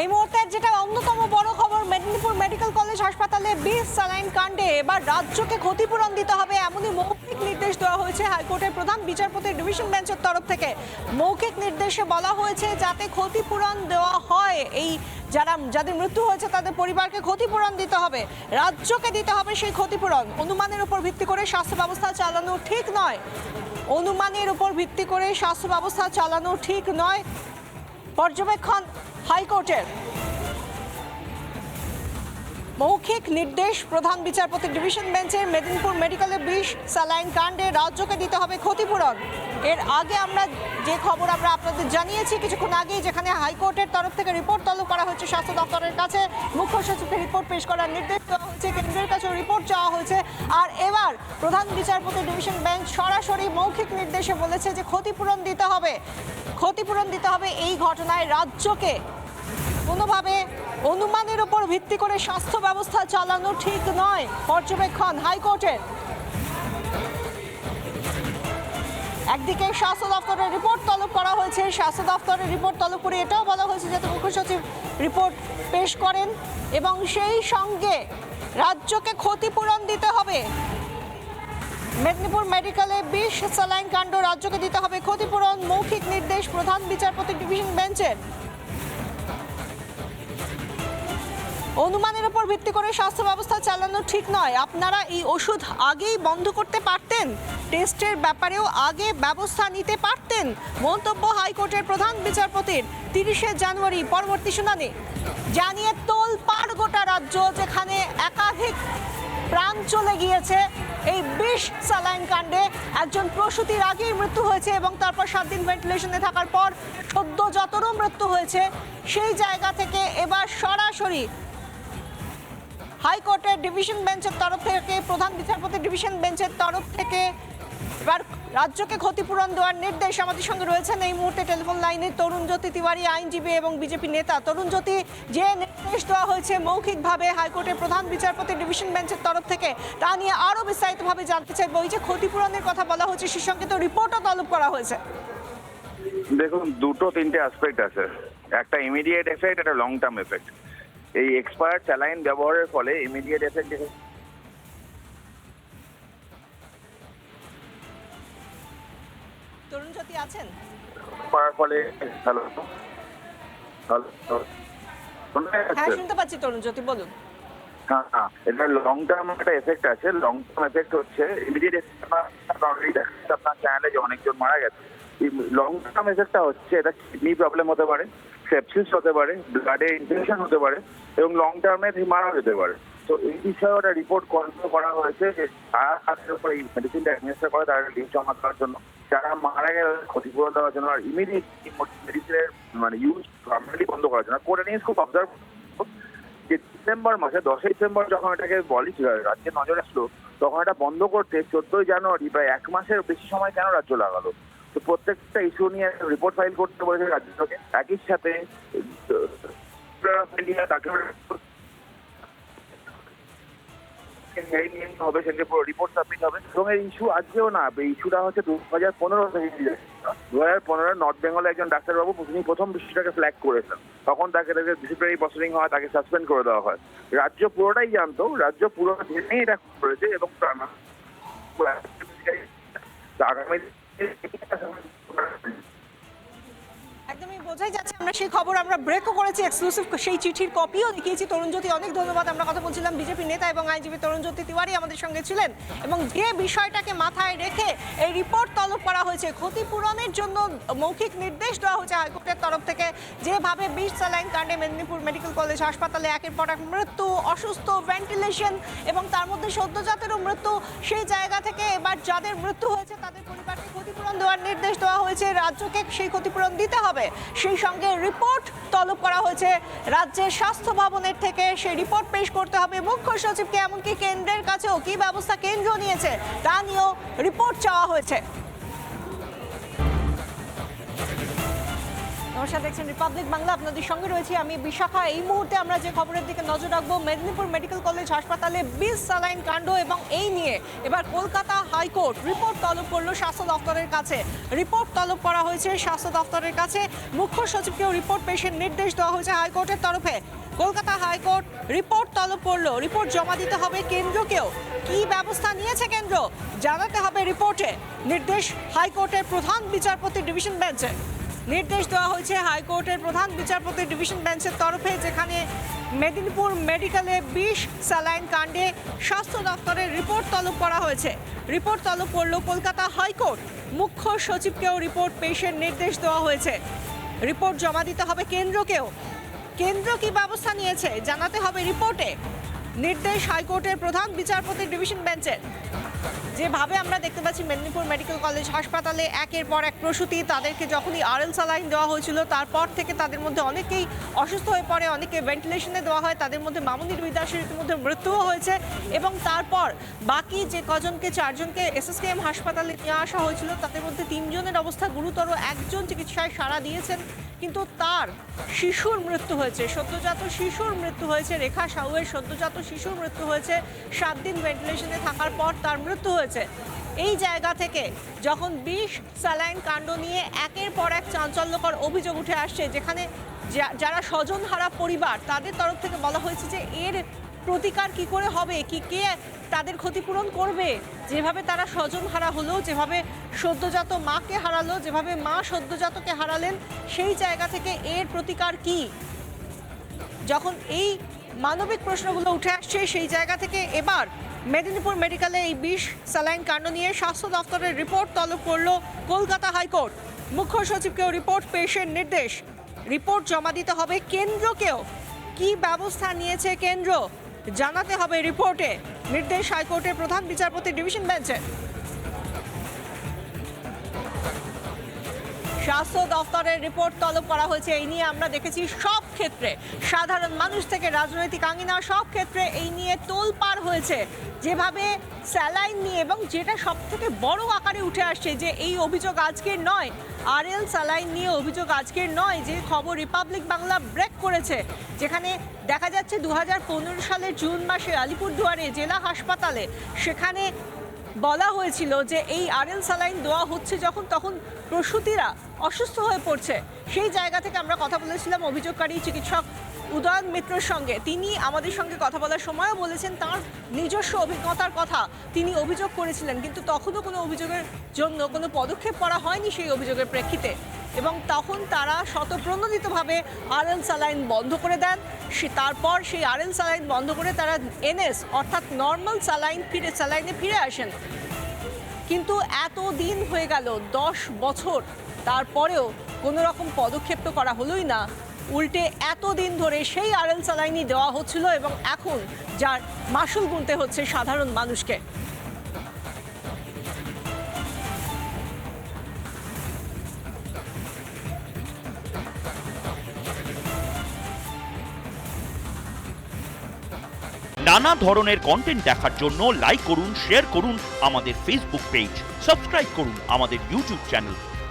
এই মুহূর্তে যেটা অন্যতম বড় খবর, মেদিনীপুর মেডিকেল কলেজ হাসপাতালে বিষ, স্যালাইন কাণ্ডে এবার রাজ্যকে ক্ষতিপূরণ দিতে হবে এমনই মৌখিক নির্দেশ দেওয়া হয়েছে হাইকোর্টের প্রধান বিচারপতির ডিভিশন বেঞ্চের তরফ থেকে। মৌখিক নির্দেশে বলা হয়েছে যাতে ক্ষতিপূরণ দেওয়া হয়, এই যারা, যাদের মৃত্যু হয়েছে তাদের পরিবারকে ক্ষতিপূরণ দিতে হবে, রাজ্যকে দিতে হবে সেই ক্ষতিপূরণ। অনুমানের উপর ভিত্তি করে স্বাস্থ্য ব্যবস্থা চালানো ঠিক নয়। অনুমানের উপর ভিত্তি করে স্বাস্থ্য ব্যবস্থা চালানো ঠিক নয়। পর্যবেক্ষণ হাইকোর্টের মৌখিক নির্দেশ প্রধান বিচারপতি ডিভিশন বেঞ্চে মেদিনীপুর মেডিকেলের বিষ, স্যালাইন কাণ্ডে রাজ্যকে দিতে হবে ক্ষতিপূরণ। এর আগে আমরা যে খবর আমরা আপনাদের জানিয়েছি কিছুক্ষণ আগেই, যেখানে হাইকোর্টের তরফ থেকে রিপোর্ট তলব করা হয়েছে স্বাস্থ্য দপ্তরের কাছে। মুখ্য সচিবকে রিপোর্ট পেশ করার নির্দেশ দেওয়া হয়েছে কেন্দ্রের কাছে রিপোর্ট চাওয়া হয়েছে। আর এবার প্রধান বিচারপতি ডিভিশন বেঞ্চ সরাসরি মৌখিক নির্দেশে বলেছে যে ক্ষতিপূরণ দিতে হবে। ক্ষতিপূরণ দিতে হবে এই ঘটনায় রাজ্যকে। কোনোভাবে অনুমানের উপর ভিত্তি করে স্বাস্থ্য ব্যবস্থা চালানো ঠিক নয়, পর্যবেক্ষণ হাইকোর্টের। একদিকে স্বাস্থ্য দপ্তরের রিপোর্ট তলব করা হয়েছে, স্বাস্থ্য দপ্তরের রিপোর্ট তলব করে এটাও বলা হয়েছে যাতে মুখ্য সচিব রিপোর্ট পেশ করেন এবং সেই সঙ্গে রাজ্যকে ক্ষতিপূরণ দিতে হবে। মেদিনীপুর মেডিকেলে বিষ স্যালাইন কাণ্ড রাজ্যকে দিতে হবে ক্ষতিপূরণ, মৌখিক নির্দেশ প্রধান বিচারপতি ডিভিশন বেঞ্চের। অনুমানের উপর ভিত্তি করে স্বাস্থ্য ব্যবস্থা চালানো ঠিক নয়। আপনারা এই ওষুধ আগেই বন্ধ করতে পারতেন? টেস্টের ব্যাপারেও আগে ব্যবস্থা নিতে পারতেন? মন্তব্য হাইকোর্টের প্রধান বিচারপতির তিরিশে জানুয়ারি পরবর্তী শুনানি। জানিয়ে তোল পার গোটা রাজ্য যেখানে একাধিক প্রাণ চলে গিয়েছে। এই বিষ স্যালাইন কাণ্ডে একজন প্রসূতির আগেই মৃত্যু হয়েছে এবং তারপর সাত দিন ভেন্টিলেশনে থাকার পর সদ্য যতরও মৃত্যু হয়েছে, সেই জায়গা থেকে এবার সরাসরি হাইকোর্টের ডিভিশন বেঞ্চের তরফ থেকে, প্রধান বিচারপতি ডিভিশন বেঞ্চের তরফ থেকে এবার রাজ্যকে ক্ষতিপূরণ দেওয়ার নির্দেশ আমাদের সঙ্গে রয়েছেন। এই মুহূর্তে টেলিফোন লাইনে তরুণ জ্যোতি তিওয়ারি, আইনজীবী এবং বিজেপি নেতা। তরুণ জ্যোতি, যে নির্দেশ দেওয়া হয়েছে মৌখিকভাবে হাইকোর্টের প্রধান বিচারপতি ডিভিশন বেঞ্চের তরফ থেকে, তা নিয়ে আরও বিস্তারিতভাবে জানতে চাইব। এই যে ক্ষতিপূরণের কথা বলা হচ্ছে, সে সঙ্গে তো রিপোর্টও তলব করা হয়েছে। দেখুন, দুটো তিনটে অ্যাসপেক্ট আছে। একটা ইমিডিয়েট এফেক্ট একটা লং টার্ম এফেক্ট এই এক্সপায়ার স্যালাইন ব্যবহারের ফলে ইমিডিয়েট এফেক্ট তরুণ জ্যোতি আছেন? করার ফলে হ্যালো। হ্যালো। হ্যাঁ শুনতে পাচ্ছি তরুণ জ্যোতি বলুন। হ্যাঁ হ্যাঁ। এটা লং টার্ম একটা এফেক্ট আছে। লং টার্ম এফেক্ট হচ্ছে ইমিডিয়েট দেখাচ্ছে আপনার চ্যানেলে যে অনেকজন মারা গেছে। লং টার্ম এফেক্টটা হচ্ছে এটা কিডনি প্রবলেম হতে পারে। সেপসিস হতে পারে ব্লাডে ইনফেকশন হতে পারে এবং লং টার্মে মারা যেতে পারে। তো এই বিষয়ে ওটা রিপোর্ট কনফার্ম করা হয়েছে যে যারা হাতের উপর এই মেডিসিনটা অ্যাডমিনিস্টার করে, তারা লিভ জমা দেওয়ার জন্য। যারা মারা গেলে ক্ষতিপূরণ দেওয়ার জন্য আর ইমিডিয়েট মেডিসিনের মানে ইউজ পারমানেন্টলি বন্ধ করার জন্য। করে নিয়ে খুব অবজার্ভ যে ডিসেম্বর মাসে, দশই ডিসেম্বর যখন এটাকে বলি রাজ্যে নজর আসলো, তখন এটা বন্ধ করতে চোদ্দই জানুয়ারি প্রায় এক মাসের বেশি সময় কেন রাজ্য লাগালো? তো প্রত্যেকটা ইস্যু নিয়ে রিপোর্ট ফাইল করতে বলেছে রাজ্যকে একই সাথে তাকে হেয়ারিং হবে পুরো রিপোর্ট সাবমিট হবে। এবং এই ইস্যু আজকেও না ইস্যুটা হচ্ছে দু হাজার পনেরো থেকে দু হাজার পনেরো নর্থ বেঙ্গলে একজন ডাক্তারবাবু তিনি প্রথম বিষয়টাকে ফ্ল্যাগ করেছেন। তখন তাকে তাকে ডিসিপ্লিনারি প্রসিডিং হয়, তাকে সাসপেন্ড করে দেওয়া হয়। রাজ্য পুরোটাই জানতো, রাজ্য পুরো জেনেই এটা করেছে এবং আগামী es que একদমই বোঝাই যাচ্ছে আমরা সেই খবর আমরা ব্রেকও করেছি এক্সক্লুসিভ সেই চিঠির কপিও দেখিয়েছি। তরুণজ্যোতি, অনেক ধন্যবাদ। আমরা কথা বলছিলাম বিজেপি নেতা এবং আইনজীবী তরুণজ্যোতি তিওয়ারি আমাদের সঙ্গে ছিলেন এবং যে বিষয়টাকে মাথায় রেখে এই রিপোর্ট তলব করা হয়েছে, ক্ষতিপূরণের জন্য মৌখিক নির্দেশ দেওয়া হয়েছে হাইকোর্টের তরফ থেকে। যেভাবে বিষ স্যালাইন কাণ্ডে মেদিনীপুর মেডিকেল কলেজ হাসপাতালে একের পর এক মৃত্যু, অসুস্থ ভেন্টিলেশন এবং তার মধ্যে সদ্যজাতেরও মৃত্যু, সেই জায়গা থেকে এবার যাদের মৃত্যু হয়েছে তাদের পরিবারকে ক্ষতিপূরণ দেওয়ার নির্দেশ দেওয়া হয়েছে। রাজ্যকে সেই ক্ষতিপূরণ দিতে হবে। সেই সঙ্গে রিপোর্ট তলব করা হয়েছে। রাজ্যের স্বাস্থ্য ভবনের থেকে সেই রিপোর্ট পেশ করতে হবে। মুখ্য সচিবকে, এমনকি কেন্দ্রের কাছেও কি ব্যবস্থা কেন্দ্র নিয়েছে তা নিয়েও রিপোর্ট চাওয়া হয়েছে। নমস্কার, দেখছেন রিপাবলিক বাংলা। আপনাদের সঙ্গে রয়েছি আমি বিশাখা। এই মুহূর্তে আমরা যে খবরের দিকে নজর রাখব, মেদিনীপুর মেডিকেল কলেজ হাসপাতালে বিষ স্যালাইন কাণ্ড এবং এই নিয়ে এবার কলকাতা হাইকোর্ট রিপোর্ট তলব করল স্বাস্থ্য দপ্তরের কাছে। রিপোর্ট তলব করা হয়েছে স্বাস্থ্য দপ্তরের কাছে। মুখ্য সচিবকেও রিপোর্ট পেশের নির্দেশ দেওয়া হয়েছে হাইকোর্টের তরফে। কলকাতা হাইকোর্ট রিপোর্ট তলব করল। রিপোর্ট জমা দিতে হবে কেন্দ্রকেও। কি ব্যবস্থা নিয়েছে কেন্দ্র? জানাতে হবে রিপোর্টে। নির্দেশ হাইকোর্টের প্রধান বিচারপতি ডিভিশন বেঞ্চে। নির্দেশ দেওয়া হয়েছে হাইকোর্টের প্রধান বিচারপতি ডিভিশন বেঞ্চের তরফে, যেখানে মেদিনীপুর মেডিকেলে বিষ, স্যালাইন কাণ্ডে স্বাস্থ্য দপ্তরের রিপোর্ট তলব করা হয়েছে। রিপোর্ট তলব করল কলকাতা হাইকোর্ট। মুখ্য সচিবকেও রিপোর্ট পেশের নির্দেশ দেওয়া হয়েছে। রিপোর্ট জমা দিতে হবে কেন্দ্রকেও। কেন্দ্র কি ব্যবস্থা নিয়েছে জানাতে হবে রিপোর্টে। নির্দেশ হাইকোর্টের প্রধান বিচারপতি ডিভিশন বেঞ্চের। যেভাবে আমরা দেখতে পাচ্ছি মেদিনীপুর মেডিকেল কলেজ হাসপাতালে একের পর এক প্রসূতি, তাদেরকে যখনই আরএল সালাইন দেওয়া হয়েছিল, তারপর থেকে তাদের মধ্যে অনেকেই অসুস্থ হয়ে পড়ে, অনেকে ভেন্টিলেশনে দেওয়া হয়, তাদের মধ্যে মামুনির বিদাসের ইতিমধ্যে মৃত্যুও হয়েছে এবং তারপর বাকি যে কজনকে, চারজনকে এসএসকেএম হাসপাতালে নিয়ে আসা হয়েছিল, তাদের মধ্যে তিনজনের অবস্থা গুরুতর। একজন চিকিৎসায় সাড়া দিয়েছেন কিন্তু তার শিশুর মৃত্যু হয়েছে, সদ্যজাত শিশুর মৃত্যু হয়েছে, রেখা সাউয়ের সদ্যজাত শিশুর মৃত্যু হয়েছে, সাত দিন ভেন্টিলেশনে থাকার পর তার মৃত্যু হয়েছে। এই জায়গা থেকে যখন বিষ, স্যালাইন, কাণ্ড নিয়ে একের পর এক চাঞ্চল্যকর অভিযোগ উঠে আসছে, যেখানে যারা স্বজনহারা পরিবার, তাদের তরফ থেকে বলা হয়েছে যে এর প্রতিকার কি করে হবে, কি, কে তাদের ক্ষতিপূরণ করবে। যেভাবে তারা স্বজন হারা হলো, যেভাবে সদ্যজাত মাকে হারালো, যেভাবে মা সদ্যজাতকে হারালেন, সেই জায়গা থেকে এর প্রতিকার কি? যখন এই মানবিক প্রশ্নগুলো উঠে আসছে, সেই জায়গা থেকে এবার মেদিনীপুর মেডিকেলে এই বিষ স্যালাইন কাণ্ড নিয়ে স্বাস্থ্য দপ্তরের রিপোর্ট তলব করল কলকাতা হাইকোর্ট। মুখ্য সচিবকেও রিপোর্ট পেশের নির্দেশ। রিপোর্ট জমা দিতে হবে কেন্দ্রকেও। কি ব্যবস্থা নিয়েছে কেন্দ্র? জানাতে হবে রিপোর্টে। নির্দেশ হাইকোর্টের প্রধান বিচারপতি ডিভিশন বেঞ্চে। স্বাস্থ্য দফতরের রিপোর্ট তলব করা হয়েছে, এই নিয়ে আমরা দেখেছি সব ক্ষেত্রে। সাধারণ মানুষ থেকে রাজনৈতিক আঙিনা সব ক্ষেত্রে এই নিয়ে তোল পার হয়েছে। যেভাবে স্যালাইন নিয়ে এবং যেটা সব থেকে বড় আকারে উঠে আসছে যে এই অভিযোগ আজকের নয় আর এল স্যালাইন নিয়ে অভিযোগ আজকের নয় যে খবর রিপাবলিক বাংলা ব্রেক করেছে, যেখানে দেখা যাচ্ছে দু হাজার পনেরো সালের জুন মাসে আলিপুরদুয়ারে জেলা হাসপাতালে সেখানে বলা হয়েছিল যে এই আরএল স্যালাইন দেওয়া হচ্ছে যখন, তখন প্রসূতিরা অসুস্থ হয়ে পড়ছে। সেই জায়গা থেকে আমরা কথা বলেছিলাম অভিযোগকারী চিকিৎসক উদয়ন মিত্রর সঙ্গে। তিনি আমাদের সঙ্গে কথা বলার সময়ও বলেছেন, তার নিজস্ব অভিজ্ঞতার কথা তিনি অভিযোগ করেছিলেন, কিন্তু তখনও কোনো অভিযোগের জন্য কোনো পদক্ষেপ করা হয়নি সেই অভিযোগের প্রেক্ষিতে। এবং তখন তারা শতপ্রণোদিতভাবে আরএল স্যালাইন বন্ধ করে দেন। সে তারপর সেই আরএল স্যালাইন বন্ধ করে তারা এনএস, অর্থাৎ নর্মাল স্যালাইন ফিরে, স্যালাইনে ফিরে আসেন। কিন্তু এত দিন হয়ে গেল, দশ বছর, তারপরেও কোনো রকম পদক্ষেপ তো করা হলোই না। উল্টে এতদিন ধরে সেই আরএল স্যালাইনই দেওয়া হচ্ছিল এবং এখন যার মাসুল গুনতে হচ্ছে সাধারণ মানুষকে। নানা ধরনের কন্টেন্ট দেখার জন্য লাইক করুন শেয়ার করুন আমাদের ফেসবুক পেজ সাবস্ক্রাইব করুন আমাদের ইউটিউব চ্যানেল